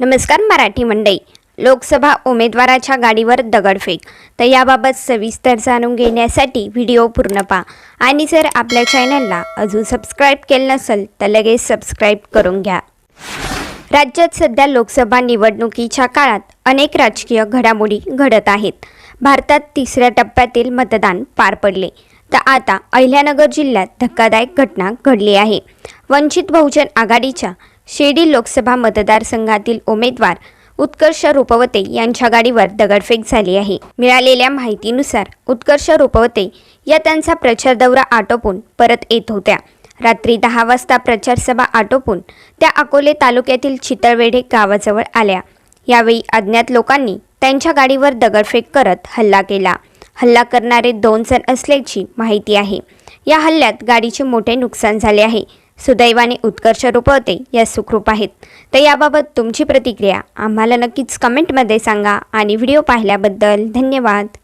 नमस्कार मराठी मंडई लोकसभा उमेदवाराच्या गाडीवर दगडफेक. तर याबाबत सविस्तर जाणून घेण्यासाठी व्हिडिओ पूर्ण पहा. आणि जर आपल्या चॅनलला अजून सबस्क्राईब केलं नसेल तर लगेच सबस्क्राईब करून घ्या. राज्यात सध्या लोकसभा निवडणुकीच्या काळात अनेक राजकीय घडामोडी घडत आहेत. भारतात तिसऱ्या टप्प्यातील मतदान पार पडले. तर आता अहिल्यानगर जिल्ह्यात धक्कादायक घटना घडली आहे. वंचित बहुजन आघाडीच्या शिर्डी लोकसभा मतदारसंघातील उमेदवार उत्कर्ष रुपवते यांच्या गाडीवर दगडफेक झाली आहे. मिळालेल्या माहितीनुसार उत्कर्ष रुपवते या त्यांचा प्रचार दौरा आटोपून परत येत होत्या. रात्री दहा वाजता प्रचारसभा आटोपून त्या अकोले तालुक्यातील चितळवेढे गावाजवळ आल्या. यावेळी अज्ञात लोकांनी त्यांच्या गाडीवर दगडफेक करत हल्ला केला. हल्ला करणारे दोन जण असल्याची माहिती आहे. या हल्ल्यात गाडीचे मोठे नुकसान झाले आहे. सुदैवाने उत्कर्ष रुपवते या सुखरूप आहेत. तर याबाबत तुमची प्रतिक्रिया आम्हाला नक्कीच कमेंटमध्ये सांगा आणि व्हिडिओ पाहिल्याबद्दल धन्यवाद.